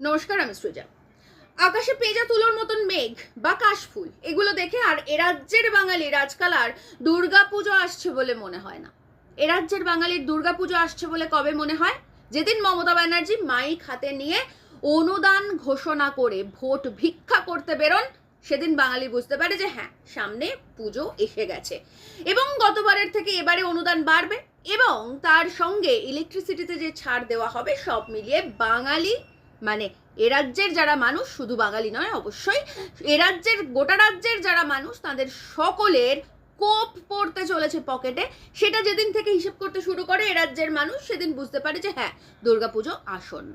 নমস্কার, আমি সৃজা। আকাশে পেজা তুলোর মতন মেঘ বা কাশফুল, এগুলো দেখে আর এ রাজ্যের বাঙালির আজকাল আর দুর্গাপুজো আসছে বলে মনে হয় না। এ রাজ্যের বাঙালির দুর্গাপুজো আসছে বলে কবে মনে হয়? যেদিন মমতা ব্যানার্জি মাইক হাতে নিয়ে অনুদান ঘোষণা করে ভোট ভিক্ষা করতে বেরোন, সেদিন বাঙালি বুঝতে পারে যে হ্যাঁ সামনে পুজো এসে গেছে। এবং গতবারের থেকে এবারে অনুদান বাড়বে এবং তার সঙ্গে ইলেকট্রিসিটিতে যে ছাড় দেওয়া হবে, সব মিলিয়ে বাঙালি মানে এ রাজ্যের যারা মানুষ, শুধু বাঙালি নয়, অবশ্যই এ রাজ্যের, গোটা রাজ্যের যারা মানুষ, তাদের সকলের কোপ পড়তে চলেছে পকেটে। সেটা যেদিন থেকে হিসেব করতে শুরু করে এ রাজ্যের মানুষ, সেদিন বুঝতে পারে যে হ্যাঁ দুর্গাপুজো আসন্ন।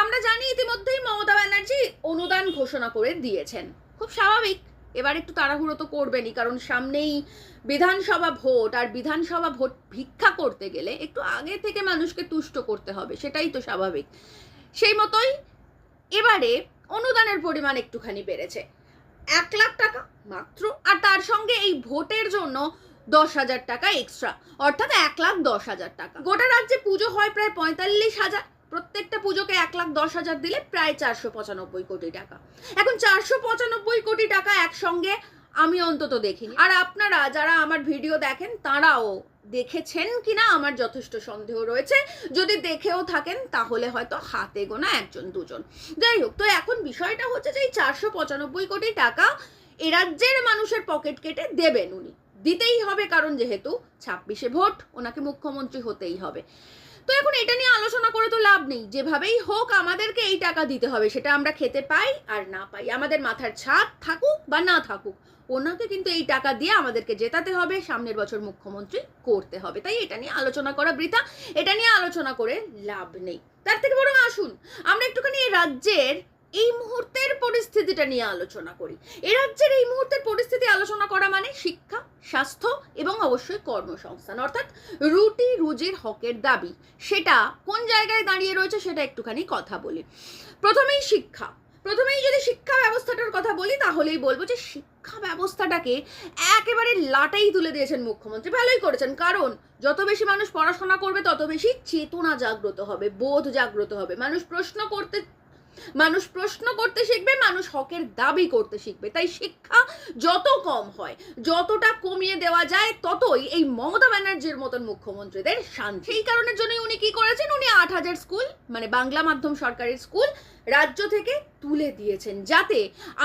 আমরা জানি ইতিমধ্যেই মমতা ব্যানার্জি অনুদান ঘোষণা করে দিয়েছেন। খুব স্বাভাবিক। এবার একটু তাড়াহুড়ো তো করবেনই, কারণ সামনেই বিধানসভা ভোট, আর বিধানসভা ভোট ভিক্ষা করতে গেলে একটু আগে থেকে মানুষকে তুষ্ট করতে হবে, সেটাই তো স্বাভাবিক। সেই মতোই এবারে অনুদানের পরিমাণ একটুখানি বেড়েছে। এক লাখ টাকা মাত্র, আর তার সঙ্গে এই ভোটের জন্য দশ হাজার টাকা এক্সট্রা অর্থাৎ এক লাখ দশ হাজার টাকা। গোটা রাজ্যে পুজো হয় প্রায় পঁয়তাল্লিশ হাজার। প্রত্যেকটা পুজোকে এক লাখ দশ হাজার দিলে প্রায় চারশো পঁচানব্বই কোটি টাকা। এখন চারশো পঁচানব্বই কোটি টাকা একসঙ্গে আমি অন্তত দেখিনি। আর আপনারা যারা আমার ভিডিও দেখেন, তারাও দেখেছেন কিনা আমার যথেষ্ট সন্দেহ রয়েছে। যদি দেখেও থাকেন, তাহলে হয়তো হাতে গোনা একজন, দুজন। যাই হোক, তো এখন বিষয়টা হচ্ছে যে এই চারশো পঁচানব্বই কোটি টাকা এ রাজ্যের মানুষের পকেট কেটে দেবেন উনি। দিতেই হবে, কারণ যেহেতু ছাব্বিশে ভোট, ওনাকে মুখ্যমন্ত্রী হতেই হবে। তো এখন এটা নিয়ে আলোচনা করে তো লাভ নেই। যেভাবেই হোক, আমাদেরকে এই টাকা দিতে হবে, সেটা আমরা খেতে পাই আর না পাই। আমাদের মাথার ছাদ থাকুক বা না থাকুক ওনাকে কিন্তু এই টাকা দিয়ে আমাদেরকে জেতাতে হবে, সামনের বছর মুখ্যমন্ত্রী করতে হবে। তাই এটা নিয়ে আলোচনা করা বৃথা। এটা নিয়ে আলোচনা করে লাভ নেই। তার থেকে বরং আসুন, আমরা একটুখানি এই রাজ্যের এই মুহূর্তের পরিস্থিতিটা নিয়ে আলোচনা করি। এ রাজ্যের এই মুহূর্তের পরিস্থিতি আলোচনা করা মানে শিক্ষা, স্বাস্থ্য এবং অবশ্যই কর্মসংস্থান। অর্থাৎ রুটি রুজির হকের দাবি, সেটা কোন জায়গায় দাঁড়িয়ে রয়েছে সেটা একটুখানি কথা বলি। প্রথমেই শিক্ষা। প্রথমেই যদি শিক্ষা ব্যবস্থাটার কথা বলি, তাহলেই বলব যে শিক্ষা ব্যবস্থাটাকে একেবারে লাটাই তুলে দিয়েছেন মুখ্যমন্ত্রী। ভালোই করেছেন, কারণ যত বেশি মানুষ পড়াশোনা করবে, তত বেশি চেতনা জাগ্রত হবে, বোধ জাগ্রত হবে। মানুষ প্রশ্ন করতে, মানুষ প্রশ্ন করতে শিখবে, মানুষ হকের দাবি করতে শিখবে। তাই শিক্ষা যত কম হয়, যতটা কমিয়ে দেওয়া যায়, ততই এই মমতা ব্যানার্জির মতন মুখ্যমন্ত্রীদের শান্তি। সেই কারণের জন্যই উনি কি করেছেন? উনি আট হাজার স্কুল মানে বাংলা মাধ্যম সরকারি স্কুল রাজ্য থেকে তুলে দিয়েছেন যাতে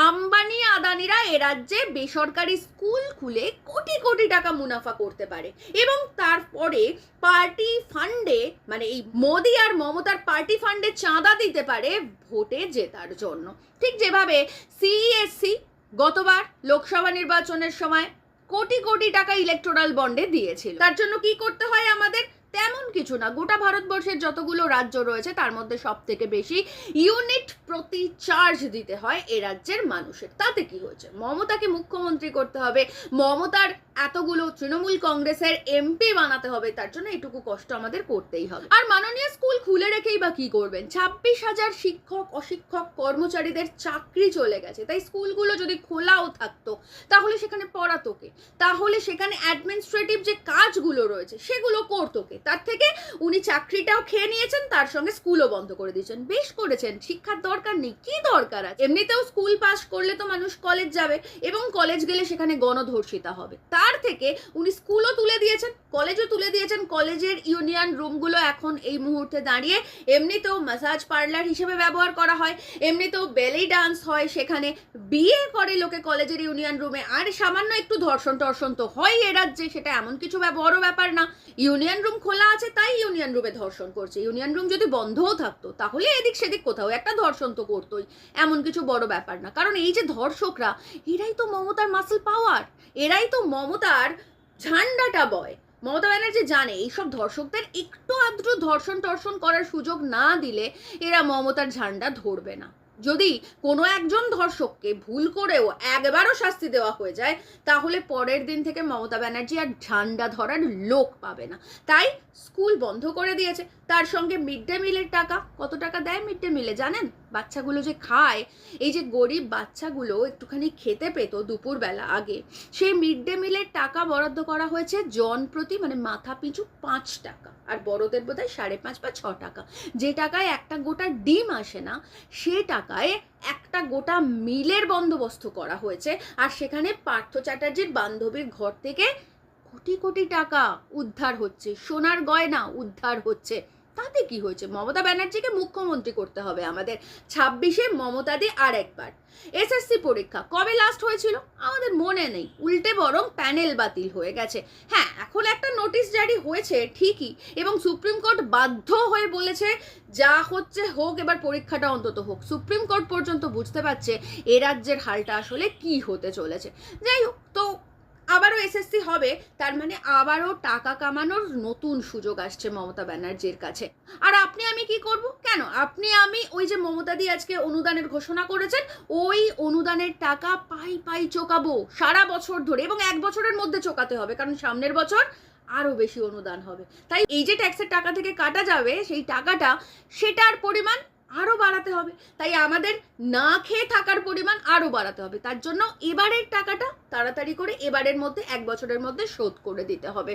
আম্বানি আদানিরা এ রাজ্যে বেসরকারি স্কুল খুলে কোটি কোটি টাকা মুনাফা করতে পারে। এবং তারপরে পার্টি ফান্ডে মানে এই মোদি আর মমতার পার্টি ফান্ডে চাঁদা দিতে পারে ভোটে জেতার জন্য। ঠিক যেভাবে সিইএসসি গতবার লোকসভা নির্বাচনের সময় কোটি কোটি টাকা ইলেকটোরাল বন্ডে দিয়েছিল। তার জন্য কি করতে হয় আমাদের? তেমন কিছু না। গোটা ভারতবর্ষের যতগুলো রাজ্য রয়েছে, তার মধ্যে সব থেকে বেশি ইউনিট প্রতি চার্জ দিতে হয় এ রাজ্যের মানুষের। তাতে কি হয়েছে? মমতাকে মুখ্যমন্ত্রী করতে হবে। মমতার এতগুলো তৃণমূল কংগ্রেসের এমপি বানাতে হবে, তার জন্য এটুকু কষ্ট আমাদের করতেই হবে। আর মাননীয় স্কুল খুলে রেখেই বা কি করবেন? ছাব্বিশ হাজার শিক্ষক, অশিক্ষক, কর্মচারীদের চাকরি চলে গেছে। তাই স্কুলগুলো যদি খোলাও থাকতো, তাহলে সেখানে পড়াতো কে? তাহলে সেখানে অ্যাডমিনিস্ট্রেটিভ যে কাজগুলো রয়েছে, সেগুলো করতো কে? তার থেকে উনি চাকরিটাও খেয়ে নিয়েছেন, তার সঙ্গে স্কুলও বন্ধ করে দিয়েছেন। বেশ করেছেন। শিক্ষার দরকার নেই। কি দরকার আছে। এমনিতেও স্কুল পাস করলে তো মানুষ কলেজ যাবে এবং কলেজ গেলে সেখানে গণধর্ষিতা হবে। তার থেকে উনি স্কুলও তুলে দিয়েছেন কলেজও তুলে দিয়েছেন কলেজের ইউনিয়ন রুমগুলো এখন এই মুহূর্তে দাঁড়িয়ে এমনিতেও ম্যাসাজ পার্লার হিসেবে ব্যবহার করা হয়, এমনিতেও বেলি ডান্স হয় সেখানে। বিয়ে করে লোকে কলেজের ইউনিয়ন রুমে আর সামান্য একটু ধর্ষণ টর্ষণ তো হয় এ রাজ্যে, সেটা এমন কিছু বড় ব্যাপার না। ইউনিয়ন রুম খোলা আছে, তাই ইউনিয়ন রুমে ধর্ষণ করছে। ইউনিয়ন রুম যদি বন্ধও থাকতো, তাহলে এদিক সেদিক কোথাও একটা ধর্ষণ তো করতোই এমন কিছু বড় ব্যাপার না। কারণ এই যে ধর্ষকরা, এরাই তো মমতার মাসেল পাওয়ার এরাই তো মমতার ঝান্ডাটা বয়। মমতা ব্যানার্জি জানে, এইসব ধর্ষকদের একটু আদ্র ধর্ষণ টর্ষণ করার সুযোগ না দিলে এরা মমতার ঝান্ডা ধরবে না। যদি কোনো একজন ধর্ষককে ভুল করেও একবারও শাস্তি দেওয়া হয়ে যায়, তাহলে পরের দিন থেকে মমতা ব্যানার্জি আর ঝান্ডা ধরার লোক পাবে না। তাই স্কুল বন্ধ করে দিয়েছে। তার সঙ্গে মিড ডে মিলের টাকা, কত টাকা দেয় মিড ডে মিলে, জানেন? বাচ্চাগুলো যে খায়, এই যে গরিব বাচ্চাগুলো একটুখানি খেতে পেতো দুপুরবেলা আগে সেই মিড ডে মিলের টাকা বরাদ্দ করা হয়েছে জন প্রতি মানে মাথা পিছু পাঁচ টাকা, আর বড়দের বোধহয় সাড়ে পাঁচ বা ছ টাকা। যে টাকায় একটা গোটা ডিম আসে না, সে টাকায় একটা গোটা মিলের বন্দোবস্ত করা হয়েছে, আর সেখানে পার্থ চ্যাটার্জির বান্ধবীর ঘর থেকে কোটি কোটি টাকা উদ্ধার হচ্ছে, সোনার গয়না উদ্ধার হচ্ছে। তাতে কি হয়েছে? মমতা ব্যানার্জিকে মুখ্যমন্ত্রী করতে হবে আমাদের। ছাব্বিশে মমতা দি আর একবার। এসএসসি পরীক্ষা কবে লাস্ট হয়েছিল? আমাদের মনে নেই। উল্টে বরং প্যানেল বাতিল হয়ে গেছে। হ্যাঁ এখন একটা নোটিশ জারি হয়েছে, ঠিকই, এবং সুপ্রিম কোর্ট বাধ্য হয়ে বলেছে, যা হচ্ছে হোক, এবার পরীক্ষাটা অন্তত হোক। সুপ্রিম কোর্ট পর্যন্ত বুঝতে পারছে এ রাজ্যের হালটা আসলে কি হতে চলেছে। যাই হোক, তো আবারও এসএসসি হবে, তার মানে আবারও টাকা কামানোর নতুন সুযোগ আসছে মমতা ব্যানার্জির কাছে। আর আপনি আমি কি করব? কেন? আপনি আমি ওই যে মমতা দি আজকে অনুদানের ঘোষণা করেছেন, ওই অনুদানের টাকা পাই পাই চোকাবো, সারা বছর ধরে এবং এক বছরের মধ্যে চোকাতে হবে, কারণ সামনের বছর আরও বেশি অনুদান হবে। তাই এই যে ট্যাক্সের টাকা থেকে কাটা যাবে, সেই টাকাটা সেটার পরিমাণ আরও বাড়াতে হবে। তাই আমাদের না খেয়ে থাকার পরিমাণ আরও বাড়াতে হবে। তার জন্য এবারের টাকাটা তাড়াতাড়ি করে এবারের মধ্যে এক বছরের মধ্যে শোধ করে দিতে হবে।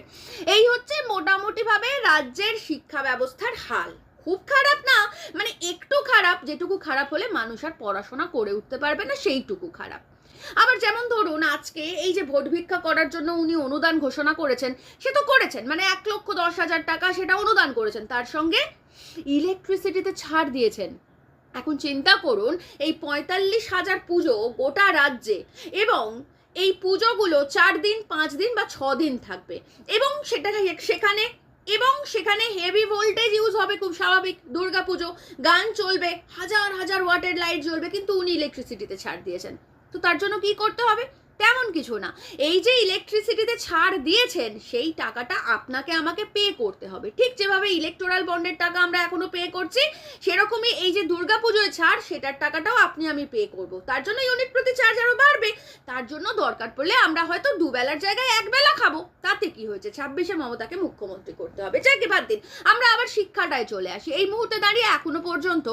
এই হচ্ছে মোটামুটিভাবে রাজ্যের শিক্ষা ব্যবস্থার হাল। খুব খারাপ না মানে একটু খারাপ, যেটুকু খারাপ হলে মানুষ আর পড়াশোনা করে উঠতে পারবে না, সেইটুকু খারাপ। আবার যেমন ধরুন, আজকে এই যে ভোট ভিক্ষা করার জন্য উনি অনুদান ঘোষণা করেছেন, সে তো করেছেন মানে এক লক্ষ দশ হাজার টাকা সেটা অনুদান করেছেন। তার সঙ্গে ইলেকট্রিসিটিতে ছাড় দিয়েছেন। এখন চিন্তা করুন, এই পঁয়তাল্লিশ হাজার পুজো গোটা রাজ্যে এবং এই পুজোগুলো চার দিন, পাঁচ দিন বা ছ দিন থাকবে। এবং সেটা সেখানে, এবং সেখানে হেভি ভোল্টেজ ইউজ হবে খুব স্বাভাবিক। দুর্গা পুজো, গান চলবে, হাজার হাজার ওয়াটের লাইট জ্বলবে, কিন্তু উনি ইলেকট্রিসিটিতে ছাড় দিয়েছেন। তো তার জন্য কি করতে হবে? তেমন কিছু না। এই যে ইলেকট্রিসিটিতে ছাড় দিয়েছেন, সেই টাকাটা আপনাকে আমাকে পে করতে হবে। ঠিক যেভাবে ইলেকটোরাল বন্ডের টাকা আমরা এখনও পে করছি, সেরকমই এই যে দুর্গাপুজোয় ছাড়, সেটার টাকাটাও আপনি আমি পে করব। তার জন্য ইউনিট প্রতি চার্জ আরও বাড়বে। তার জন্য দরকার পড়লে আমরা হয়তো দুবেলার জায়গায় একবেলা খাব। তাতে কি হয়েছে? ছাব্বিশে মমতাকে মুখ্যমন্ত্রী করতে হবে। যাকে বাদ দিন। আমরা আবার শিক্ষাটায় চলে আসি। এই মুহূর্তে দাঁড়িয়ে এখনও পর্যন্ত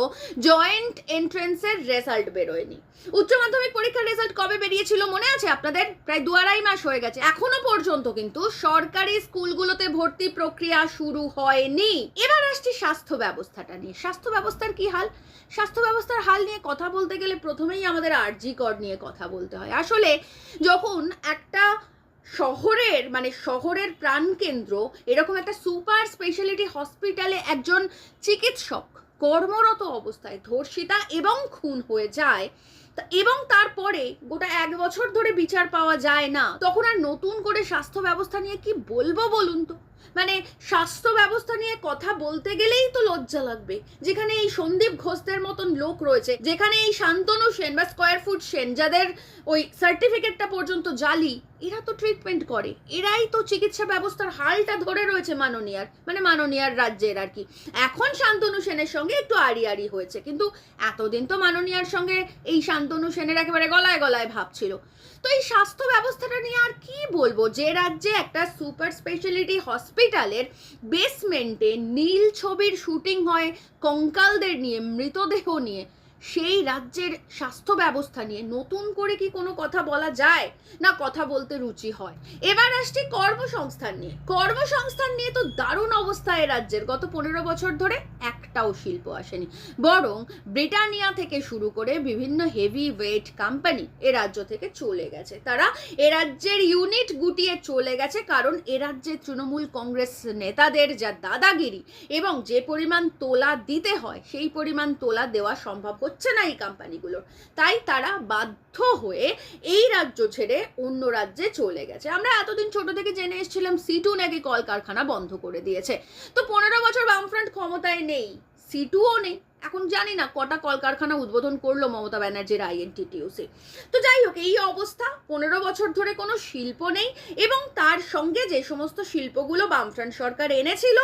জয়েন্ট এন্ট্রেন্সের রেজাল্ট বেরোয়নি। উচ্চ মাধ্যমিক পরীক্ষার রেজাল্ট কবে বেরিয়েছিল মনে আছে আপনাদের প্রায় দু আড়াই মাস হয়ে গেছে। এখনও পর্যন্ত কিন্তু সরকারি স্কুলগুলোতে ভর্তি প্রক্রিয়া শুরু হয়নি। এবার আসছি স্বাস্থ্য ব্যবস্থাটা নিয়ে। স্বাস্থ্য ব্যবস্থার কি হাল? স্বাস্থ্য ব্যবস্থার হাল নিয়ে কথা বলতে গেলে প্রথমেই আমাদের আরজি কর নিয়ে কথা বলতে হয়। আসলে যখন একটা শহরের মানে শহরের প্রাণকেন্দ্র, এরকম একটা সুপার স্পেশালিটি হসপিটালে একজন চিকিৎসক কর্মরত অবস্থায় ধর্ষিতা এবং খুন হয়ে যায় এবং তারপরে গোটা এক বছর ধরে বিচার পাওয়া যায় না, তখন আর নতুন করে স্বাস্থ্য ব্যবস্থা নিয়ে কি বলব বলুন তো? মানে স্বাস্থ্য ব্যবস্থা নিয়ে কথা বলতে গেলেই তো লজ্জা লাগবে। যেখানে এই সন্দীপ ঘোষদের মতন লোক রয়েছে, যেখানে এই শান্তনু সেন বা স্কোয়ার ফুট সেন যাদের ওই সার্টিফিকেটটা পর্যন্ত জালি, এরা তো ট্রিটমেন্ট করে। এরাই তো চিকিৎসা ব্যবস্থার হালটা ধরে রয়েছে মাননীয়ার মানে মাননীয়ার রাজ্যের আর কি। এখন শান্তনু সেনের সঙ্গে একটু আড়ি আড়ি হয়েছে, কিন্তু এতদিন তো মাননীয়ার সঙ্গে এই শান্তনু সেনের একেবারে গলায় গলায় ভাব ছিল। তো এই স্বাস্থ্য ব্যবস্থাটা নিয়ে আর কি বলব? যে রাজ্যে একটা সুপার স্পেশালিটি হসপিটালের বেসমেন্টে নীল ছবির শুটিং হয় কঙ্কালদের নিয়ে মৃতদেহ নিয়ে। সেই রাজ্যের স্বাস্থ্য ব্যবস্থা নিয়ে। নতুন করে কি কোনো কথা বলা যায়? না, কথা বলতে রুচি হয়। এবার আসছি কর্মসংস্থান নিয়ে। কর্মসংস্থান নিয়ে তো দারুণ অবস্থা এ রাজ্যের। গত পনেরো বছর ধরে একটাও শিল্প আসেনি। বরং ব্রিটানিয়া থেকে শুরু করে বিভিন্ন হেভি ওয়েট কোম্পানি এ রাজ্য থেকে চলে গেছে। তারা এ রাজ্যের ইউনিট গুটিয়ে চলে গেছে কারণ এ রাজ্যের তৃণমূল কংগ্রেস নেতাদের যা দাদাগিরি এবং যে পরিমাণ তোলা দিতে হয়, সেই পরিমাণ তোলা দেওয়া সম্ভব হচ্ছে না এই কোম্পানিগুলোর তাই তারা বাধ্য হয়ে এই রাজ্য ছেড়ে অন্য রাজ্যে চলে গেছে। আমরা এতদিন ছোট থেকে জেনে এসেছিলাম সিটু নাকি কলকারখানা বন্ধ করে দিয়েছে। তো পনেরো বছর বামফ্রন্ট ক্ষমতায় নেই সিটুও নেই। এখন জানি না কটা কলকারখানা উদ্বোধন করল মমতা ব্যানার্জির আইএনটিটিউসি তো যাই হোক, এই অবস্থা, পনেরো বছর ধরে কোনো শিল্প নেই এবং তার সঙ্গে যে সমস্ত শিল্পগুলো বামফ্রন্ট সরকার এনেছিল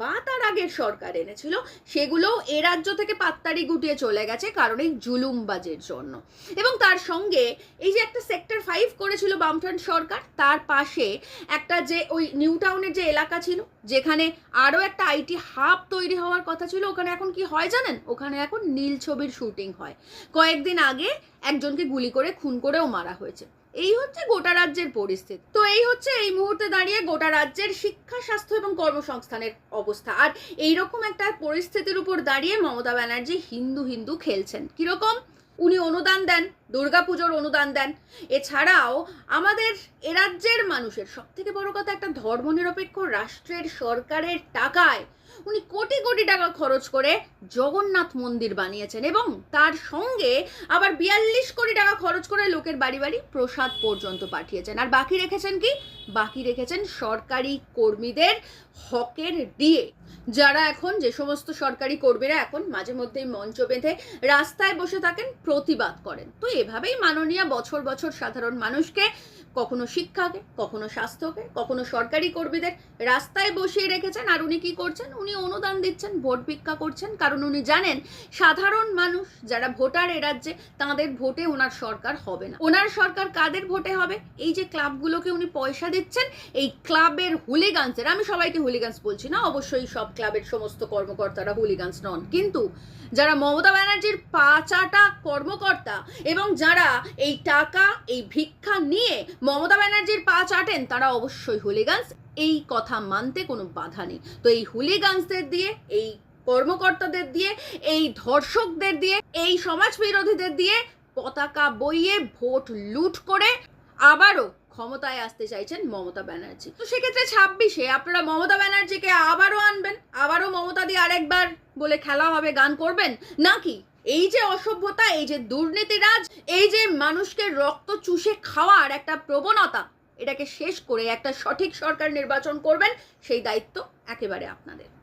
বা তার আগের সরকার এনেছিল, সেগুলো এ রাজ্য থেকে পাত্তারি গুটিয়ে চলে গেছে কারণ এই জুলুমবাজের জন্য। এবং তার সঙ্গে এই যে একটা সেক্টর ফাইভ করেছিল বামফ্রন্ট সরকার, তার পাশে একটা যে ওই নিউ টাউনের যে এলাকা ছিল, যেখানে আরও একটা আইটি হাব তৈরি হওয়ার কথা ছিল, ওখানে এখন কি হয় জানেন? ওখানে এখন নীল ছবির শুটিং হয়। কয়েকদিন আগে একজনকে গুলি করে, খুন করেও মারা হয়েছে। এই হচ্ছে গোটা রাজ্যের পরিস্থিতি। তো এই হচ্ছে এই মুহূর্তে দাঁড়িয়ে গোটা রাজ্যের শিক্ষা, স্বাস্থ্য এবং কর্মসংস্থানের অবস্থা। আর এইরকম একটা পরিস্থিতির উপর দাঁড়িয়ে মমতা ব্যানার্জি হিন্দু হিন্দু খেলছেন। কীরকম? উনি অনুদান দেন, দুর্গাপুজোর অনুদান দেন। এছাড়াও আমাদের এ রাজ্যের মানুষের সব থেকে বড় কথা একটা ধর্মনিরপেক্ষ রাষ্ট্রের সরকারের টাকায় উনি কোটি কোটি টাকা খরচ করে জগন্নাথ মন্দির বানিয়েছেন এবং তার সঙ্গে আবার বিয়াল্লিশ কোটি টাকা খরচ করে লোকের বাড়ি বাড়ি প্রসাদ পর্যন্ত পাঠিয়েছেন। আর বাকি রেখেছেন কি? বাকি রেখেছেন সরকারি কর্মীদের হকের ডিএ। যারা এখন যে সমস্ত সরকারি কর্মীরা এখন মাঝে মধ্যেই মঞ্চ বেঁধে রাস্তায় বসে থাকেন, প্রতিবাদ করেন। তো এভাবেই মাননীয় বছর বছর সাধারণ মানুষকে কখনো শিক্ষাকে, কখনো স্বাস্থ্যকে, কখনো সরকারি কর্মীদের রাস্তায় বসিয়ে রেখেছেন। আর উনি কি করছেন? উনি অনুদান দিচ্ছেন, ভোট ভিক্ষা করছেন। কারণ উনি জানেন, সাধারণ মানুষ যারা ভোটার এ রাজ্যে, তাদের ভোটে ওনার সরকার হবে না। ওনার সরকার কাদের ভোটে হবে? এই যে ক্লাবগুলোকে উনি পয়সা দিচ্ছেন, এই ক্লাবের হুলিগান্সের, আমি সবাইকে হুলিগান্স বলছি না, অবশ্যই সব ক্লাবের সমস্ত কর্মকর্তারা হুলিগান্স নন। কিন্তু যারা মমতা ব্যানার্জির পাচাটা কর্মকর্তা এবং যারা এই টাকা, এই ভিক্ষা নিয়ে মমতা ব্যানার্জির পা চাটেন তারা অবশ্যই হুলিগান্স। এই কথা মানতে কোনো বাধা নেই। তো এই হুলিগান্সদের দিয়ে, এই কর্মকর্তাদের দিয়ে, এই ধর্ষকদের দিয়ে, এই সমাজ বিরোধীদের দিয়ে পতাকা বইয়ে ভোট লুট করে আবারও ক্ষমতায় আসতে চাইছেন মমতা ব্যানার্জি। তো সেক্ষেত্রে ছাব্বিশে আপনারা মমতা ব্যানার্জিকে আবারও আনবেন, আবারও মমতা দিয়ে আরেকবার বলে খেলা হবে, গান করবেন? নাকি এই যে অসভ্যতা, এই যে দুর্নীতিরাজ, এই যে মানুষকে রক্ত চুষে খাওয়ার একটা প্রবণতা, এটাকে শেষ করে একটা সঠিক সরকার নির্বাচন করবেন, সেই দায়িত্ব একেবারে আপনাদের।